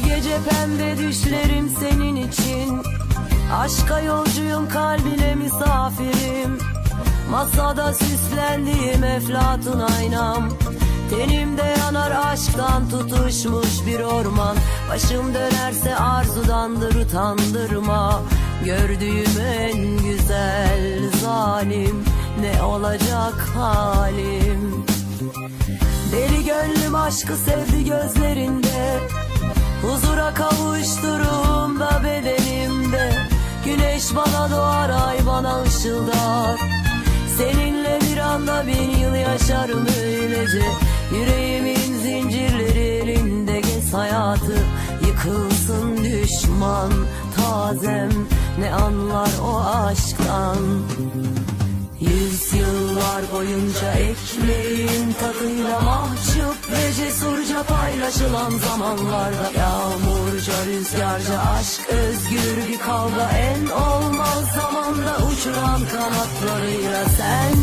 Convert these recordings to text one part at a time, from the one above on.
gece pembe düşlerim senin için. Aşka yolcuyum kalbine misafirim. Masada süslendiğim eflatun aynam. Tenimde yanar aşktan tutuşmuş bir orman. Başım dönerse arzudandır utandırma. Gördüğüm en güzel zalim Ne olacak halim? Deli gönlüm aşkı sevdi gözlerinde Huzura kavuşturuğumda bedenimde. Güneş bana doğar ay bana ışıldar. Seninle bir anda bin yıl yaşarım öylece. Yüreğimin zincirleri elinde gez hayatı. Yıkılsın düşman tazem. Ne anlar o aşktan? Yüz yıllar boyunca ekmeğin paylaşılan zamanlarda Yağmurca rüzgarca aşk özgür bir kavga en olmaz zamanda uçuran kanatlarıyla sen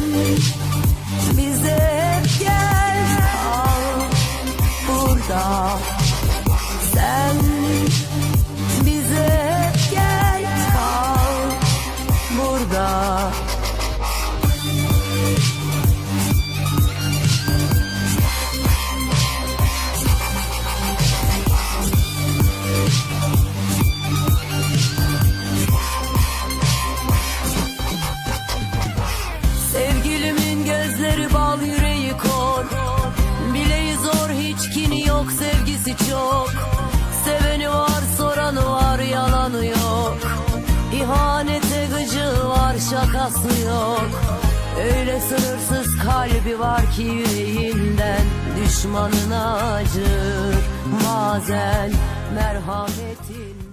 sevgisi çok Seveni var soranı var yalanı yok. İhanete gıcığı var şakası yok. Öyle sınırsız kalbi var ki yüreğinden Düşmanına acır bazen merhametin